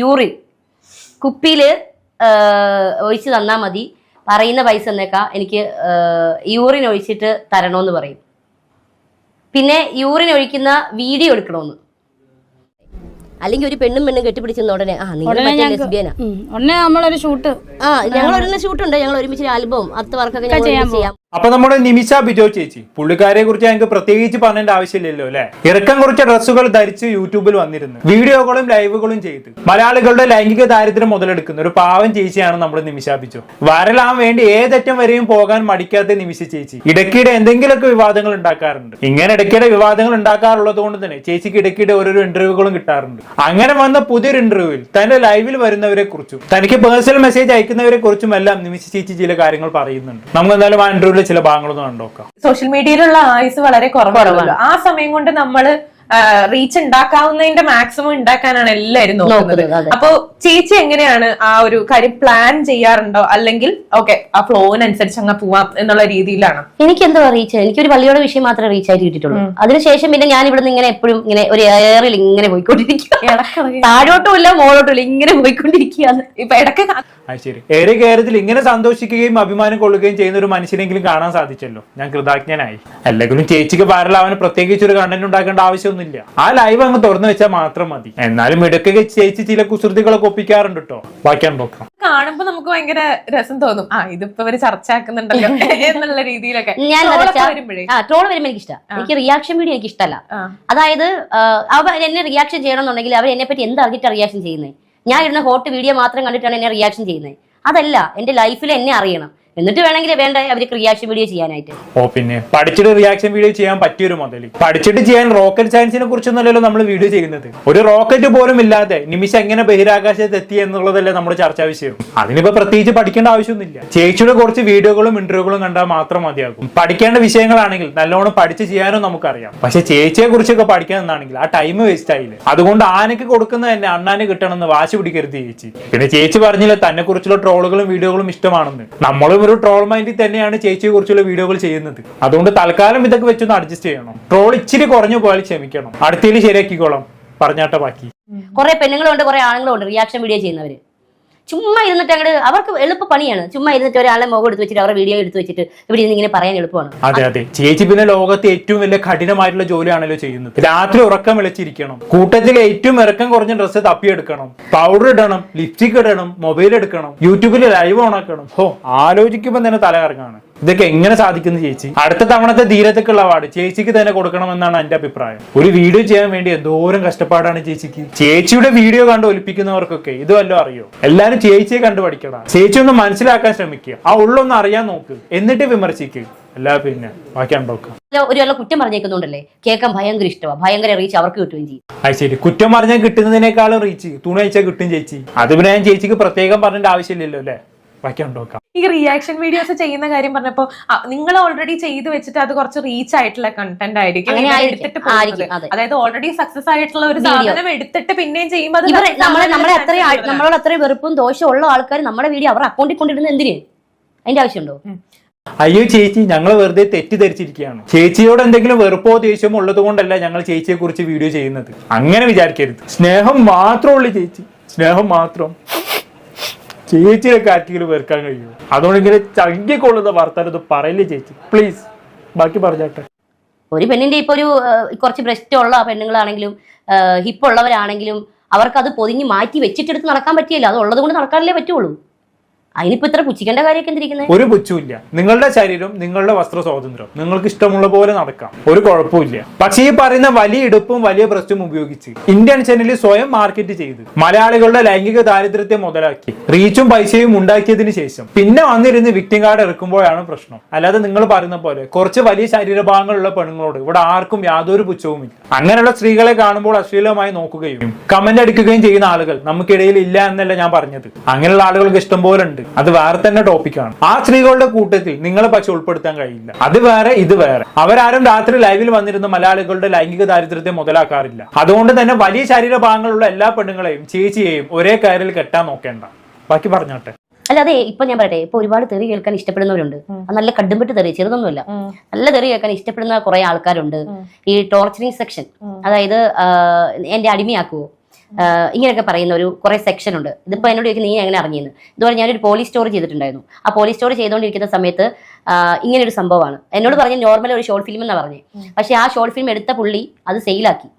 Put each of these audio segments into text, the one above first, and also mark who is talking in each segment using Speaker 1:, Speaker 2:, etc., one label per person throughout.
Speaker 1: Urine കുപ്പിയിൽ ഒഴിച്ച് തന്നാ മതി. പറയുന്ന പൈസ എന്നേക്കാ എനിക്ക് യൂറിൻ ഒഴിച്ചിട്ട് തരണമെന്ന് പറയും. പിന്നെ യൂറിൻ ഒഴിക്കുന്ന വീഡിയോ എടുക്കണമെന്ന് അല്ലെങ്കിൽ ഒരു പെണ്ണും പെണ്ണും കെട്ടിപ്പിടിച്ചെന്ന ഉടനെ ആ
Speaker 2: ഉടനെ. നമ്മളൊരു ഷൂട്ട്.
Speaker 1: ആ ഞങ്ങൾ ഒരുന്ന ഷൂട്ടുണ്ട്. ഞങ്ങൾ ഒരുമിച്ച് ആൽബം അത്ത വർക്കൊക്കെ ഞങ്ങൾ ചെയ്യാം.
Speaker 3: അപ്പൊ നമ്മുടെ നിമിഷ ബിജോ ചേച്ചി പുള്ളിക്കാരെ കുറിച്ച് ഞങ്ങൾക്ക് പ്രത്യേകിച്ച് പറയേണ്ട ആവശ്യമില്ലല്ലോ അല്ലെ? ഇറക്കം കുറിച്ച ഡ്രസ്സുകൾ ധരിച്ച് യൂട്യൂബിൽ വന്നിരുന്നു. വീഡിയോകളും ലൈവുകളും ചെയ്ത്. മലയാളികളുടെ ലൈംഗിക ദാരിദ്ര്യം മുതലെടുക്കുന്ന ഒരു പാവം ചേച്ചിയാണ് നമ്മുടെ നിമിഷ ബിജോ. വരലാൻ വേണ്ടി ഏതറ്റം വരെയും പോകാൻ മടിക്കാത്ത നിമിഷ ചേച്ചി. ഇടയ്ക്കിടെ എന്തെങ്കിലുമൊക്കെ വിവാദങ്ങൾ ഉണ്ടാക്കാറുണ്ട്. ഇങ്ങനെ ഇടയ്ക്കിടെ വിവാദങ്ങൾ ഉണ്ടാക്കാറുള്ളത് കൊണ്ട് തന്നെ ചേച്ചിക്ക് ഇടയ്ക്കിടെ ഓരോരോ ഇന്റർവ്യൂകളും കിട്ടാറുണ്ട്. അങ്ങനെ വന്ന പുതിയൊരു ഇന്റർവ്യൂവിൽ തന്റെ ലൈവിൽ വരുന്നവരെ കുറിച്ചും തനിക്ക് പേഴ്സണൽ മെസ്സേജ് അയക്കുന്നവരെ കുറിച്ചും എല്ലാം നിമിഷ ചേച്ചി ചില കാര്യങ്ങൾ പറയുന്നുണ്ട്. നമുക്ക് എന്തായാലും ആ ഇന്റർവ്യൂവിലെ ചില ഭാഗങ്ങളൊന്ന് കണ്ടോക്കാം
Speaker 4: സോഷ്യൽ മീഡിയയിലുള്ള ആയുസ് വളരെ കുറവാണ്. ആ സമയം കൊണ്ട് നമ്മൾ റീച്ച് ഉണ്ടാക്കാവുന്നതിന്റെ മാക്സിമം ഉണ്ടാക്കാനാണ് എല്ലാവരും നോക്കുന്നത് അപ്പോ ചേച്ചി എങ്ങനെയാണ് ആ ഒരു കാര്യം പ്ലാൻ ചെയ്യാറുണ്ടോ? അല്ലെങ്കിൽ ഓക്കെ ആ ഫ്ലോവിനനുസരിച്ച് അങ്ങ് പോവാം എന്നുള്ള രീതിയിലാണ്.
Speaker 1: എനിക്ക് എന്താ റീച്ച് എനിക്ക് ഒരു പള്ളിയുടെ വിഷയം മാത്രമേ റീച്ച് ആയിട്ട് കിട്ടിയിട്ടുള്ളൂ. അതിനുശേഷം പിന്നെ ഞാൻ ഇവിടെ നിന്ന് ഇങ്ങനെ എപ്പോഴും ഇങ്ങനെ ഒരു ഏറിൽ ഇങ്ങനെ പോയിക്കൊണ്ടിരിക്കുക. താഴോട്ടും ഇല്ല മോളോട്ടും ഇല്ല ഇങ്ങനെ പോയിക്കൊണ്ടിരിക്കുകയാണ്.
Speaker 4: ഇപ്പൊ ഇടയ്ക്ക്
Speaker 3: അത് ശരി. ഏറെ കേരളത്തിൽ ഇങ്ങനെ സന്തോഷിക്കുകയും അഭിമാനം കൊള്ളുകയും ചെയ്യുന്ന ഒരു മനുഷ്യനെങ്കിലും കാണാൻ സാധിച്ചല്ലോ. ഞാൻ കൃതജ്ഞനായി. അല്ലെങ്കിലും ചേച്ചിക്ക് വരലാവന് പ്രത്യേകിച്ച് ഒരു കണ്ടന്റ് ഉണ്ടാക്കേണ്ട ആവശ്യമൊന്നുമില്ല. ആ ലൈവ് അങ്ങ് തുറന്നു വെച്ചാൽ മാത്രം മതി. എന്നാലും ഇടയ്ക്കൊക്കെ ചേച്ചി ചില കുസൃതികളൊക്കെ ഒപ്പിക്കാറുണ്ട് കേട്ടോ വായിക്കാൻ നോക്കാം.
Speaker 4: കാണുമ്പോ നമുക്ക് ഭയങ്കര രസം തോന്നും. ആ ഇതിപ്പോ ഇവർ ചർച്ചയാക്കുന്നുണ്ടല്ലോ എന്നുള്ള രീതിയിലൊക്കെ.
Speaker 1: ഞാൻ ട്രോൾ വരുമ്പോൾ എനിക്ക് ഇഷ്ടം എനിക്ക് റിയാക്ഷൻ വീഡിയോ എനിക്ക് ഇഷ്ടമല്ല അതായത് അവർ എന്നെ റിയാക്ഷൻ ചെയ്യണമെന്നുണ്ടെങ്കിൽ അവർ എന്നെ പറ്റി എന്ത് അറിഞ്ഞിട്ട് റിയാക്ഷൻ ചെയ്യുന്നത് ഞാൻ ഇടുന്ന ഹോട്ട് വീഡിയോ മാത്രം കണ്ടിട്ടാണ് എന്നെ റിയാക്ഷൻ ചെയ്യുന്നത്. അതല്ല എന്റെ ലൈഫിൽ എന്നെ അറിയണം. എന്നിട്ട് വേണമെങ്കിൽ വേണ്ട അവർ റിയാക്ഷൻ വീഡിയോ ചെയ്യാനായിട്ട്.
Speaker 3: ഓ പിന്നെ പഠിച്ചിട്ട് റിയാക്ഷൻ വീഡിയോ ചെയ്യാൻ പറ്റിയ ഒരു മുതൽ പഠിച്ചിട്ട് ചെയ്യാൻ റോക്കറ്റ് സയൻസിനെ കുറിച്ചൊന്നുമല്ലല്ലോ നമ്മൾ വീഡിയോ ചെയ്യുന്നത്. ഒരു റോക്കറ്റ് പോലും ഇല്ലാതെ നിമിഷം എങ്ങനെ ബഹിരാകാശത്ത് എത്തി എന്നുള്ളതല്ലേ നമ്മുടെ ചർച്ചാ വിഷയം. അതിനിപ്പോ പ്രത്യേകിച്ച് പഠിക്കേണ്ട ആവശ്യമൊന്നുമില്ല. ചേച്ചിയുടെ കുറച്ച് വീഡിയോകളും ഇന്റർവ്യൂകളും കണ്ടാൽ മാത്രം മതിയാകും. പഠിക്കേണ്ട വിഷയങ്ങളാണെങ്കിൽ നല്ലോണം പഠിച്ച് ചെയ്യാനും നമുക്കറിയാം. പക്ഷെ ചേച്ചിയെ കുറിച്ചൊക്കെ പഠിക്കാൻ എന്നാണെങ്കിൽ ആ ടൈം വേസ്റ്റ് ആയില്ല? അതുകൊണ്ട് ആനയ്ക്ക് കൊടുക്കുന്നത് തന്നെ അണ്ണാന് കിട്ടണമെന്ന് വാശി പിടിക്കരുത് ചേച്ചി. പിന്നെ ചേച്ചി പറഞ്ഞില്ല തന്നെ കുറിച്ചുള്ള ട്രോളുകളും വീഡിയോകളും ഇഷ്ടമാണെന്ന്. നമ്മളും ഒരു ട്രോൾ മൈൻഡിൽ തന്നെയാണ് ചേച്ചിയെ കുറിച്ചുള്ള വീഡിയോകൾ ചെയ്യുന്നത്. അതുകൊണ്ട് തൽക്കാലം ഇതൊക്കെ വെച്ചൊന്ന് അഡ്ജസ്റ്റ് ചെയ്യണം. ട്രോൾ ഇച്ചിരി കുറഞ്ഞു പോയാൽ ക്ഷമിക്കണം. അടുത്തതിൽ ശരിയാക്കിക്കോളാം. പറഞ്ഞാട്ട ബാക്കി.
Speaker 1: കുറെ പെണ്ണുങ്ങളുണ്ട് കുറെ ആണുങ്ങളുണ്ട്. റിയാക്ഷൻ വീഡിയോ ചെയ്യുന്നവര്. ചുമ്മാ ഇരുന്നിട്ട് അങ്ങോട്ട് അവർക്ക് എളുപ്പ പണിയാണ്. ചുമ്മാ ഇരുന്നിട്ട് ഒരാളെ മുഖം എടുത്ത് വെച്ചിട്ട് അവരുടെ വീഡിയോ എടുത്ത് വെച്ചിട്ട് ഇവിടെ ഇരുന്ന് ഇങ്ങനെ പറയാൻ എളുപ്പമാണ്.
Speaker 3: അതെ അതെ. ചേച്ചി പിന്നെ ലോകത്തെ ഏറ്റവും വലിയ കഠിനമായിട്ടുള്ള ജോലിയാണല്ലോ ചെയ്യുന്നത്. രാത്രി ഉറക്കം വിളിച്ചിരിക്കണം. കൂട്ടത്തിൽ ഏറ്റവും ഇറക്കം കുറഞ്ഞ ഡ്രസ്സ് തപ്പിയെടുക്കണം പൗഡർ ഇടണം ലിപ്സ്റ്റിക് ഇടണം മൊബൈൽ എടുക്കണം. യൂട്യൂബിൽ ലൈവ് ഓണാക്കണം ഓ ആലോചിക്കുമ്പോൾ തന്നെ തല കറങ്ങാണ് ഇതൊക്കെ എങ്ങനെ സാധിക്കുന്നു ചേച്ചി? അടുത്ത തവണത്തെ ധീരതക്കുള്ള അവാർഡ് ചേച്ചിക്ക് തന്നെ കൊടുക്കണമെന്നാണ് എന്റെ അഭിപ്രായം. ഒരു വീഡിയോ ചെയ്യാൻ വേണ്ടി എന്തോരം കഷ്ടപ്പാടാണ് ചേച്ചിക്ക്. ചേച്ചിയുടെ വീഡിയോ കണ്ട് ഒലിപ്പിക്കുന്നവർക്കൊക്കെ ഇത് വല്ലതും അറിയോ? എല്ലാരും ചേച്ചിയെ കണ്ടു പഠിക്കണം ചേച്ചി ഒന്ന് മനസ്സിലാക്കാൻ ശ്രമിക്കുക ആ ഉള്ളൊന്ന് അറിയാൻ നോക്ക്. എന്നിട്ട് വിമർശിക്കുക എല്ലാ പിന്നെ ബാക്കി
Speaker 1: ഒരു വല്ല കുറ്റം പറഞ്ഞേക്കുന്നുണ്ടല്ലേ? കേൾക്കാൻ ഭയങ്കര ഇഷ്ടമാണ് ഭയങ്കര റീച്ച് അവർക്ക് കിട്ടുകയും ചെയ്യും.
Speaker 3: അത് ശരി. കുറ്റം പറഞ്ഞാൽ കിട്ടുന്നതിനേക്കാളും റീച്ച് തുണി അയച്ചാൽ കിട്ടും ചേച്ചി. അത് പിന്നെ ഞാൻ ചേച്ചിക്ക് പ്രത്യേകം പറഞ്ഞിട്ട് ആവശ്യമില്ലല്ലോ അല്ലേ? ബാക്കി നോക്കാം
Speaker 4: ഈ റിയാക്ഷൻ വീഡിയോസ് ചെയ്യുന്ന കാര്യം പറഞ്ഞപ്പോ നിങ്ങൾ ഓൾറെഡി ചെയ്തു വെച്ചിട്ട് അത് കുറച്ച് റീച്ച് ആയിട്ടുള്ള കണ്ടന്റ് ആയിരിക്കും. എടുത്തിട്ട് പോകുന്നത്. അതായത് ഓൾറെഡി സക്സസ് ആയിട്ടുള്ള ഒരു സാധനം എടുത്തിട്ട് പിന്നെയും ചെയ്യുമ്പോൾ
Speaker 1: നമ്മളെ അത്രയും നമ്മളോട് അത്രയും വെറുപ്പും ദോഷവും ഉള്ള ആൾക്കാർ നമ്മുടെ വീഡിയോ അവർ അക്കൗണ്ടിൽ കൊണ്ടിരുന്നത് എന്തിന്? അതിന്റെ ആവശ്യമുണ്ടോ?
Speaker 3: അയ്യോ ചേച്ചി ഞങ്ങൾ വെറുതെ തെറ്റിദ്ധരിച്ചിരിക്കുകയാണ്. ചേച്ചിയോട് എന്തെങ്കിലും വെറുപ്പോ ദേഷ്യമോ ഉള്ളത് കൊണ്ടല്ല ഞങ്ങൾ ചേച്ചിയെ കുറിച്ച് വീഡിയോ ചെയ്യുന്നത്. അങ്ങനെ വിചാരിക്കരുത്. സ്നേഹം മാത്രമുള്ളൂ ചേച്ചി. സ്നേഹം മാത്രം. ചേച്ചിയുടെ കാറ്റികൾ വെറുക്കാൻ കഴിയും അതുകൊണ്ട് ഇങ്ങനെ ചങ്കിക്കൊള്ളുന്ന വർത്താനം ഇത് പറയില്ലേ ചേച്ചി? പ്ലീസ് ബാക്കി പറഞ്ഞാട്ടെ.
Speaker 1: ഒരു പെണ്ണിന്റെ ഇപ്പൊ ഒരു കുറച്ച് ബ്രസ്റ്റ് ഉള്ള പെണ്ണുങ്ങളാണെങ്കിലും ഹിപ്പ് ഉള്ളവരാണെങ്കിലും അവർക്ക് അത് പൊതിഞ്ഞ് മാറ്റി വെച്ചിട്ടെടുത്ത് നടക്കാൻ പറ്റിയല്ല. അത് ഉള്ളത് കൊണ്ട് നടക്കാനല്ലേ പറ്റുള്ളൂ. അതിനിപ്പോ ഇത്ര പുച്ഛിക്കേണ്ട കാര്യമൊക്കെ എന്തിരിക്കുന്നത്
Speaker 3: ഒരു പുച്ഛമില്ല നിങ്ങളുടെ ശരീരം നിങ്ങളുടെ വസ്ത്ര സ്വാതന്ത്ര്യം നിങ്ങൾക്ക് ഇഷ്ടമുള്ള പോലെ നടക്കാം. ഒരു കുഴപ്പമില്ല പക്ഷേ ഈ പറയുന്ന വലിയ ഇടുപ്പും വലിയ ബ്രസ്റ്റും ഉപയോഗിച്ച് ഇന്ത്യൻ ചാനലിൽ സ്വയം മാർക്കറ്റ് ചെയ്ത് മലയാളികളുടെ ലൈംഗിക ദാരിദ്ര്യത്തെ മുതലാക്കി റീച്ചും പൈസയും ഉണ്ടാക്കിയതിനു ശേഷം പിന്നെ വന്നിരുന്ന് വിക്ടിം കാർഡ് ഇറക്കുമ്പോഴാണ് പ്രശ്നം. അല്ലാതെ നിങ്ങൾ പറയുന്ന പോലെ കുറച്ച് വലിയ ശരീരഭാഗങ്ങളുള്ള പെണ്ണുങ്ങളോട് ഇവിടെ ആർക്കും യാതൊരു പുച്ഛവുമില്ല. അങ്ങനെയുള്ള സ്ത്രീകളെ കാണുമ്പോൾ അശ്ലീലമായി നോക്കുകയും കമന്റ് അടിക്കുകയും ചെയ്യുന്ന ആളുകൾ നമുക്കിടയിൽ ഇല്ല എന്നല്ല ഞാൻ പറഞ്ഞത്. അങ്ങനെയുള്ള ആളുകൾക്ക് ഇഷ്ടം പോലെ ഉണ്ട്. അത് വേറെ തന്നെ ടോപ്പിക്കാണ് ആ സ്ത്രീകളുടെ കൂട്ടത്തിൽ നിങ്ങളെ പക്ഷെ ഉൾപ്പെടുത്താൻ കഴിയില്ല. അത് വേറെ ഇത് വേറെ. അവരാരും രാത്രി ലൈവിൽ വന്നിരുന്ന മലയാളികളുടെ ലൈംഗിക ദാരിദ്ര്യത്തെ മുതലാക്കാറില്ല. അതുകൊണ്ട് തന്നെ വലിയ ശരീരഭാഗങ്ങളുള്ള എല്ലാ പെണ്ണുങ്ങളെയും ചേച്ചിയെയും ഒരേ കയറിൽ കെട്ടാൻ നോക്കേണ്ട. ബാക്കി പറഞ്ഞോട്ടെ.
Speaker 1: അല്ല അതെ ഇപ്പൊ ഞാൻ പറയട്ടെ ഇപ്പൊ ഒരുപാട് തെറി കേൾക്കാൻ ഇഷ്ടപ്പെടുന്നവരുണ്ട്. നല്ല കടുംപെട്ട് തെറി ചെറുതൊന്നുമില്ല. നല്ല തെറി കേൾക്കാൻ ഇഷ്ടപ്പെടുന്ന കുറെ ആൾക്കാരുണ്ട്. ഈ ടോർച്ചറിങ് സെക്ഷൻ അതായത് എന്റെ അടിമയാക്കുവോ? ഇങ്ങനെയൊക്കെ പറയുന്ന ഒരു കുറെ സെക്ഷൻ ഉണ്ട്. ഇതിപ്പോ എന്നോട് ചോദിക്കും നീ എങ്ങനെ അറിഞ്ഞിരുന്നു ഇതുപോലെ ഞാനൊരു പോലീസ് സ്റ്റോർ ചെയ്തിട്ടുണ്ടായിരുന്നു. ആ പോലീസ് സ്റ്റോർ ചെയ്തുകൊണ്ടിരിക്കുന്ന സമയത്ത് ഇങ്ങനൊരു ഇങ്ങനെ ഒരു സംഭവമാണ്. എന്നോട് പറഞ്ഞ നോർമൽ ഒരു ഷോർട്ട് ഫിലിം എന്നാ പറഞ്ഞത് പക്ഷെ ആ ഷോർട്ട് ഫിലിം എടുത്ത പുള്ളി അത് സെയിലാക്കി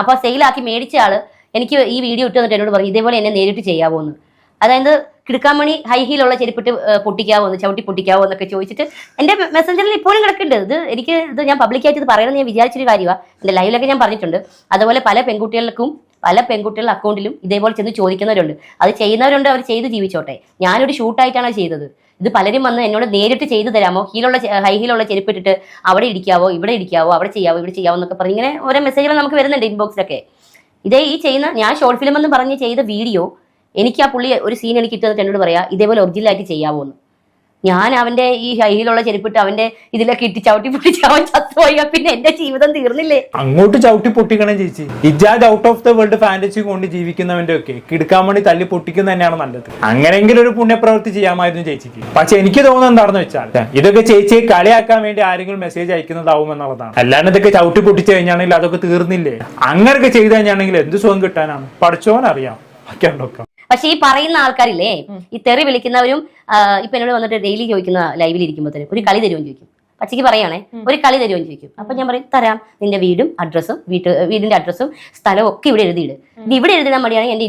Speaker 1: അപ്പൊ സെയിലാക്കി മേടിച്ച ആൾ എനിക്ക് ഈ വീഡിയോ ഇട്ട് തന്നിട്ട് എന്നോട് പറഞ്ഞു ഇതേപോലെ എന്നെ നേരിട്ട് ചെയ്യാവോ എന്ന് അതായത് കിടക്കാമണി ഹൈ ഹീലുള്ള ചെരുപ്പിട്ട് പൊട്ടിക്കാവോ എന്ന് ചവിട്ടി പൊട്ടിക്കാവോ എന്നൊക്കെ ചോദിച്ചിട്ട് എന്റെ മെസ്സഞ്ചറിൽ ഇപ്പോഴും കിടക്കുന്നുണ്ട്. ഇത് എനിക്ക് ഇത് ഞാൻ പബ്ലിക്കായിട്ട് ഇത് പറയണമെന്ന് ഞാൻ വിചാരിച്ചൊരു കാര്യമാണ് എന്റെ ലൈവിലൊക്കെ ഞാൻ പറഞ്ഞിട്ടുണ്ട്. അതുപോലെ പല പെൺകുട്ടികൾക്കും പല പെൺകുട്ടികളുടെ അക്കൗണ്ടിലും ഇതേപോലെ ചെന്ന് ചോദിക്കുന്നവരുണ്ട്. അത് ചെയ്യുന്നവരുണ്ട് അവർ ചെയ്ത് ജീവിച്ചോട്ടെ. ഞാനൊരു ഷൂട്ടായിട്ടാണ് ചെയ്തത്. ഇത് പലരും വന്ന് എന്നോട് നേരിട്ട് ചെയ്തു തരാമോ? ഹീലുള്ള ഹൈ ഹീലുള്ള ചെരുപ്പിട്ടിട്ട് അവിടെ ഇരിക്കാവോ ഇവിടെ ഇരിക്കാവോ അവിടെ ചെയ്യാവോ ഇവിടെ ചെയ്യാവോ എന്നൊക്കെ പറഞ്ഞ് ഇങ്ങനെ ഓരോ മെസ്സേജുകൾ നമുക്ക് വരുന്നുണ്ട് ഇൻബോക്സിലൊക്കെ ഇതേ ഈ ചെയ്യുന്ന ഞാൻ ഷോർട്ട് ഫിലിം എന്ന് പറഞ്ഞ് ചെയ്ത വീഡിയോ എനിക്ക് ആ പുള്ളി ഒരു സീൻ എനിക്ക് ഇട്ടു തന്നിട്ട് എന്നോട് പറയാം ഇതേപോലെ ഒറിജിനൽ ആയിട്ട് ചെയ്യാവോ എന്ന് ഞാൻ അവന്റെ ഈ ഹൈയിലുള്ള ചെരുപ്പിട്ട് അവന്റെ ഇതിലൊക്കെ ഇട്ട് ചവിട്ടി പൊട്ടിച്ച് അവൻ ചത്തുപോയി. പിന്നെ എന്റെ ജീവിതം തീർന്നില്ലേ?
Speaker 3: അങ്ങോട്ട് ചവിട്ടി പൊട്ടിക്കണം ചേച്ചി. ഇജാജ് out of the world fantasy കൊണ്ട് ജീവിക്കുന്നവന്റെ ഒക്കെ. കിടക്കാൻ വേണ്ടി തല്ലി പൊട്ടിക്കുന്ന തന്നെയാണ് നല്ലത്. അങ്ങനെങ്കിലും ഒരു പുണ്യപ്രവൃത്തി ചെയ്യാമായിരുന്നു ചേച്ചിക്ക്. പക്ഷെ എനിക്ക് തോന്നുന്നത് എന്താണെന്ന് വെച്ചാൽ ഇതൊക്കെ ചേച്ചിയെ കളിയാക്കാൻ വേണ്ടി ആരെങ്കിലും മെസ്സേജ് അയക്കുന്നതാവും എന്നുള്ളതാണ്. അല്ലാണ്ട് ഇതൊക്കെ ചവിട്ടി പൊട്ടിച്ചു കഴിഞ്ഞാണെങ്കിൽ അതൊക്കെ തീർന്നില്ലേ? അങ്ങനെയൊക്കെ ചെയ്തു കഴിഞ്ഞാണെങ്കിൽ എന്ത് സുഖം കിട്ടാനാണ്? പഠിച്ചോൻ അറിയാം ഉണ്ടോക്കാം
Speaker 1: പക്ഷെ ഈ പറയുന്ന ആൾക്കാരില്ലേ ഈ തെറി വിളിക്കുന്നവരും ഇപ്പൊ എന്നോട് വന്നിട്ട് ഡെയിലി ചോദിക്കുന്ന ലൈവിൽ ഇരിക്കുമ്പോഴത്തേനും ഒരു കളി തരുമെന്ന് ചോദിക്കും. പച്ചയ്ക്ക് പറയുകയാണേ ഒരു കളി തരുമെന്ന് ചോദിക്കും. അപ്പൊ ഞാൻ പറയും തരാം നിന്റെ വീടും അഡ്രസ്സും വീട്ട് വീടിന്റെ അഡ്രസ്സും സ്ഥലവും ഒക്കെ ഇവിടെ എഴുതിയിട്. ഇത് ഇവിടെ എഴുതാൻ മടിയാണ് എന്റെ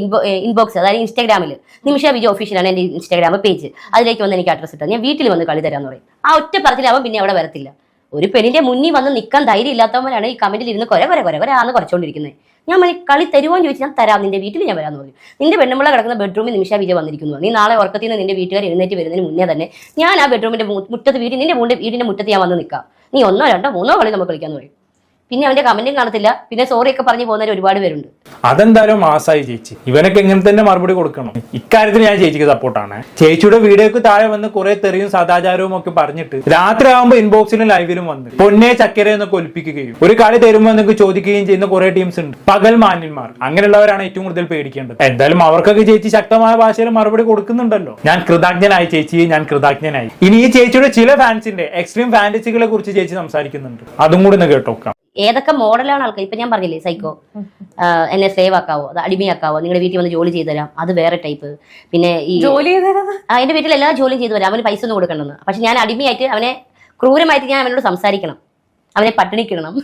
Speaker 1: ഇൻബോക്സ് അതായത് ഇൻസ്റ്റാഗ്രാമിൽ നിമിഷ വിജയ ഒഫീഷ്യലാണ് എന്റെ ഇൻസ്റ്റാഗ്രാം പേജ് അതിലേക്ക് വന്ന് എനിക്ക് അഡ്രസ്സ് ഇട്ടാൽ ഞാൻ വീട്ടിൽ വന്ന് കളി തരാന്ന് പറയും. ആ ഒറ്റ പറച്ചിലാവുമ്പോൾ പിന്നെ അവിടെ വരത്തില്ല. ഒരു പെണ്ണിന്റെ മുന്നിൽ വന്ന് നിൽക്കാൻ ധൈര്യം ഇല്ലാത്തവനാണ് ഈ കമന്റിൽ ഇരുന്ന് കൊര കൊര കൊര കൊര ആന്ന് കുറച്ചുകൊണ്ടിരിക്കുന്നത് ഞാൻ മണി കളി തരുമോ എന്ന് ചോദിച്ചാൽ ഞാൻ തരാം നിന്റെ വീട്ടിൽ ഞാൻ വരാമെന്ന് പറഞ്ഞു. നിന്റെ പെണ്ണുമ്പിള്ള കിടക്കുന്ന ബെഡ്റൂമിൽ നിമിഷ വിജയ വന്നിരിക്കുന്നു. നീ നാളെ ഉറക്കത്തിൽ നിന്ന് നിന്റെ വീട്ടുകാർ എഴുന്നേറ്റ് വരുന്നതിന് മുന്നേ തന്നെ ഞാൻ ആ ബെഡ്റൂമിന്റെ മുറ്റത്ത് വീട്ടിൽ നിന്റെ വീടിന്റെ മുറ്റത്ത് ഞാൻ വന്ന് നിൽക്കാം. നീ ഒന്നോ രണ്ടോ മൂന്നോ കളി നമുക്ക് കളിക്കാന്ന് പറയും. പിന്നെ അവന്റെ കമന്റും കാണത്തില്ല. പിന്നെ സോറി ഒക്കെ പറഞ്ഞു പോകുന്നവർ ഒരുപാട് പേരുണ്ട്.
Speaker 3: അതെന്തായാലും മാസായി ചേച്ചി. ഇവനൊക്കെ എങ്ങനെ തന്നെ മറുപടി കൊടുക്കണം. ഇക്കാര്യത്തിൽ ഞാൻ ചേച്ചിക്ക് സപ്പോർട്ടാണ് ചേച്ചിയുടെ വീഡിയോക്ക് താഴെ വന്ന് കുറെ തെറിയും സദാചാരവും ഒക്കെ പറഞ്ഞിട്ട് രാത്രി ആകുമ്പോൾ ഇൻബോക്സിലും ലൈവിലും വന്ന് പൊന്നെ ചക്കര എന്നൊക്കെ ഒലിപ്പിക്കുകയും ഒരു കളി തരുമ്പോൾ എന്നൊക്കെ ചോദിക്കുകയും ചെയ്യുന്ന കുറെ ടീംസ് ഉണ്ട്. പകൽ മാന്യന്മാർ. അങ്ങനെയുള്ളവരാണ് ഏറ്റവും കൂടുതൽ പേടിക്കേണ്ടത്. എന്തായാലും അവർക്കൊക്കെ ചേച്ചി ശക്തമായ ഭാഷയിൽ മറുപടി കൊടുക്കുന്നുണ്ടല്ലോ. ഞാൻ കൃതജ്ഞനായി ചേച്ചി. ഞാൻ കൃതജ്ഞനായി. ഇനി ഈ ചേച്ചിയുടെ ചില ഫാൻസിന്റെ എക്സ്ട്രീം ഫാന്റസികളെ കുറിച്ച് ചേച്ചി സംസാരിക്കുന്നുണ്ട്. അതും കൂടി ഒന്ന് കേട്ടോക്കാം.
Speaker 1: ഏതൊക്കെ മോഡലാണ് ആൾക്കാർ ഇപ്പൊ ഞാൻ പറഞ്ഞില്ലേ സൈക്കോ. എന്നെ സേവ് ആക്കാവോ അത് അടിമയാക്കാവോ നിങ്ങളുടെ വീട്ടിൽ വന്ന് ജോലി ചെയ്തു തരാം അത് വേറെ ടൈപ്പ്. പിന്നെ ഈ
Speaker 4: ജോലി
Speaker 1: എന്റെ വീട്ടിൽ എല്ലാ ജോലിയും ചെയ്തു തരാം അവന് പൈസ ഒന്നും കൊടുക്കണമെന്ന്. പക്ഷെ ഞാൻ അടിമയായിട്ട് അവനെ ക്രൂരമായിട്ട് ഞാൻ അവനോട് സംസാരിക്കണം അവനെ പട്ടിണിക്കിടണം.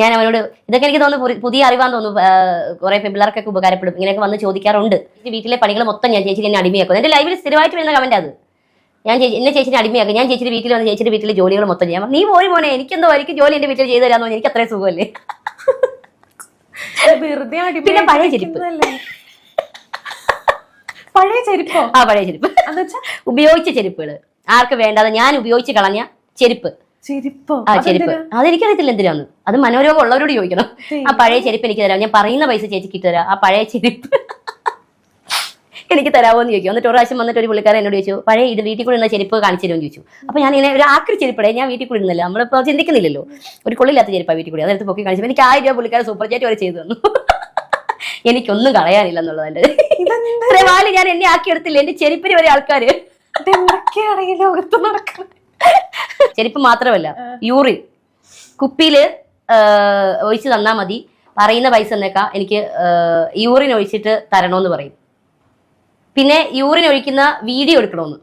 Speaker 1: ഞാൻ അവനോട് ഇതൊക്കെ എനിക്ക് തോന്നുന്നു പുതിയ അറിവാന്ന് തോന്നുന്നു കുറെ പിള്ളേർക്കൊക്കെ ഉപകാരപ്പെടും ഇങ്ങനെയൊക്കെ വന്ന് ചോദിക്കാറുണ്ട്. വീട്ടിലെ പണികൾ മൊത്തം ഞാൻ ചേച്ചി എന്നെ അടിമയാക്കും. എന്റെ ലൈഫിൽ സ്ഥിരമായിട്ട് വരുന്ന കമന്റ് അത്. ഞാൻ ചേച്ചി എന്നെ ചേച്ചിനെ അടിമയാക്കും. ഞാൻ ചേച്ചിയുടെ വീട്ടിൽ വന്ന് ചേച്ചിയുടെ വീട്ടിലെ ജോലികൾ മൊത്തം ചെയ്യാം. നീ പോയി മോനെ എനിക്കെന്തോ എനിക്ക് ജോലി എന്റെ വീട്ടിൽ ചെയ്തു തരാന്ന് എനിക്ക് അത്രയും സുഖമല്ലേ?
Speaker 4: വെറുതെ
Speaker 1: പിന്നെ പഴയ ചെരുപ്പ്.
Speaker 4: പഴയ ചെരുപ്പ്?
Speaker 1: ആ പഴയ ചെരുപ്പ്. ഉപയോഗിച്ച ചെരുപ്പുകൾ ആർക്ക് വേണ്ടാതെ ഞാൻ ഉപയോഗിച്ച് കളഞ്ഞ ചെരുപ്പ്.
Speaker 4: ചെരുപ്പ്?
Speaker 1: ആ ചെരുപ്പ്. അതെനിക്കറിയത്തില്ല എന്തിനാന്ന്. അത് മനോരോഗം ഉള്ളവരോട് ചോദിക്കണം ആ പഴയ ചെരുപ്പ് എനിക്ക് തരാം. ഞാൻ പറയുന്ന പൈസ ചേച്ചിക്ക് തരാം. ആ പഴയ ചെരുപ്പ്. എനിക്ക് തരാമോ എന്ന് ചോദിക്കും. എന്നിട്ട് ഒരു പ്രാവശ്യം വന്നിട്ട് ഒരു പുള്ളിക്കാരൻ എന്നോട് ചോദിച്ചു പഴയ ഇത് വീട്ടിൽ കൂടെ ഇരുന്ന ചെരുപ്പ് കാണിച്ചു തരുമെന്ന് ചോദിച്ചു. അപ്പൊ ഞാൻ ഇങ്ങനെ ഒരു ആക്രി ചെരുപ്പടേ ഞാൻ വീട്ടിൽ കൂടെ ഇരുന്നില്ല. നമ്മളിപ്പോ ചിന്തിക്കുന്നില്ലല്ലോ. ഒരു കൊള്ളില്ലാത്ത ചെരുപ്പ വീട്ടിൽ കൂടി. അതെടുത്ത് പൊക്കി കാണിച്ചു എനിക്ക് ആയിരം രൂപ പുള്ളിക്കാരൻ സൂപ്പർ ചാറ്റ് വരെ ചെയ്തു തന്നു. എനിക്കൊന്നും കളയാനില്ല എന്നുള്ളത് എന്റെ ഇത്രയും വാൽ ഞാൻ എന്നെ ആക്കി എടുത്തില്ല? എന്റെ ചെരുപ്പിന് വരെ ആൾക്കാര്. ചെരുപ്പ് മാത്രമല്ല യൂറിൻ. കുപ്പിയിൽ ഒഴിച്ച് തന്നാ മതി. പറയുന്ന പൈസ എന്നേക്കാ എനിക്ക് യൂറിൻ ഒഴിച്ചിട്ട് തരണോന്ന് പറയും. പിന്നെ യൂറിൻ ഒഴിക്കുന്ന വീഡിയോ എടുക്കണമെന്ന്.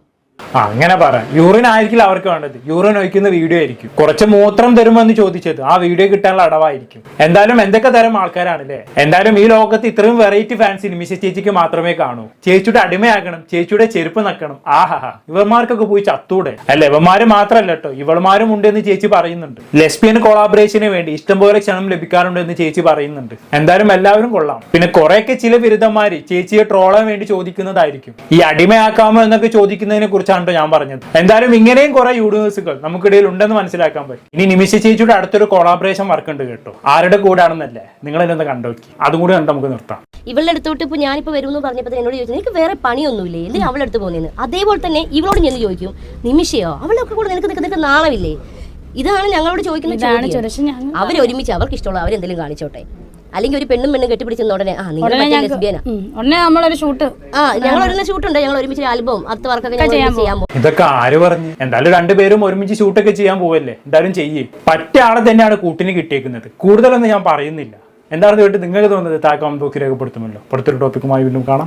Speaker 3: അങ്ങനെ പറ. യൂറിൻ ആയിരിക്കില്ല അവർക്ക് വേണ്ടത്. യൂറിൻ ഒഴിക്കുന്ന വീഡിയോ ആയിരിക്കും. കുറച്ച് മൂത്രം തരുമോ എന്ന് ചോദിച്ചത് ആ വീഡിയോ കിട്ടാനുള്ള അടവായിരിക്കും. എന്തായാലും എന്തൊക്കെ തരം ആൾക്കാരാണല്ലേ? എന്തായാലും ഈ ലോകത്ത് ഇത്രയും വെറൈറ്റി ഫാൻസ് നിമിഷ ചേച്ചിക്ക് മാത്രമേ കാണൂ. ചേച്ചിയുടെ അടിമയാകണം ചേച്ചിയുടെ ചെരുപ്പ് നക്കണം. ആഹാ ഇവന്മാർക്കൊക്കെ പോയി ചത്തൂടെ. അല്ല ഇവന്മാര് മാത്രല്ല കേട്ടോ ഇവൾമാരും ഉണ്ട് എന്ന് ചേച്ചി പറയുന്നുണ്ട്. ലെസ്ബിയൻ കൊളാബറേഷന് വേണ്ടി ഇഷ്ടംപോലെ ക്ഷണം ലഭിക്കാറുണ്ട് എന്ന് ചേച്ചി പറയുന്നുണ്ട്. എന്തായാലും എല്ലാവരും കൊള്ളാം. പിന്നെ കുറെയൊക്കെ ചില ബിരുദന്മാര് ചേച്ചിയെ ട്രോളാൻ വേണ്ടി ചോദിക്കുന്നതായിരിക്കും. ഈ അടിമയാക്കാമോ എന്നൊക്കെ ചോദിക്കുന്നതിനെ കുറിച്ചാണ് ഞാൻ പറഞ്ഞത്. എന്തായാലും ഇങ്ങനെയും കുറെ യൂണിവേഴ്സുകൾ നമുക്കിടയിൽ ഉണ്ടെന്ന് മനസ്സിലാക്കാൻ പറ്റും. ഇനി നിമിഷ ചേച്ചിയുടെ അടുത്തൊരു കൊളാബറേഷൻ വർക്ക് ഉണ്ട് കേട്ടോ. ആരുടെ കൂടെ ആണെന്നല്ലേ നിങ്ങൾ എന്നെ കണ്ടോക്കി അതും കൂടി കണ്ട് നമുക്ക് നിർത്താം.
Speaker 1: ഇവളുടെ അടുത്തോട്ട് ഇപ്പൊ ഞാനിപ്പോ വരുമെന്ന് പറഞ്ഞപ്പോൾ എന്നോട് ചോദിച്ചു നിനക്ക് വേറെ പണിയൊന്നുമില്ലേ? എന്തിനാ അവളുടെ അടുത്ത് പോകുന്നതെന്ന് അതേപോലെ തന്നെ ഇവളോട് ഞാൻ ചോദിക്കും നിമിഷയോ? അവളൊക്കെ കൂടെ നിനക്ക് നിനക്ക് നിനക്ക് നാളമില്ലേ ഇതാണ് ഞങ്ങളോട് ചോദിക്കുന്ന ചോദ്യം. അവർ ഒരുമിച്ച് അവർക്ക് ഇഷ്ടമുള്ള അവരെന്തെങ്കിലും കാണിച്ചോട്ടെ. അല്ലെങ്കിൽ ഒരു പെണ്ണും പെണ്ണും കെട്ടിപ്പിടിച്ചെന്ന ഉടനെ. ആ നിങ്ങൾ മറ്റേ ലെസ്ബിയനാ
Speaker 2: ഉം. ഉടനെ നമ്മളൊരു ഷൂട്ട്.
Speaker 1: ആ ഞങ്ങൾ ഒരു ഷൂട്ടുണ്ട്. ഞങ്ങൾ ഒരുമിച്ച് ആൽബം അടുത്ത വർക്കൊക്കെ ഞങ്ങൾ ചെയ്യാൻ പോകും
Speaker 3: ഇതൊക്കെ ആര് പറഞ്ഞു? എന്തായാലും രണ്ടുപേരും ഒരുമിച്ച് ഷൂട്ടൊക്കെ ചെയ്യാൻ പോവല്ലേ? എന്തായാലും ചെയ്യേ. പറ്റ ആളെ തന്നെയാണ് കൂട്ടിന് കിട്ടിയേക്കുന്നത്. കൂടുതലൊന്നും ഞാൻ പറയുന്നില്ല. എന്താണെന്ന് കേട്ട് നിങ്ങൾക്ക് തോന്നുന്നത് താ കമന്റ് ബോക്സിൽ രേഖപ്പെടുത്തുമല്ലോ. അടുത്തൊരു ടോപ്പിക്കുമായി വീണ്ടും കാണാം.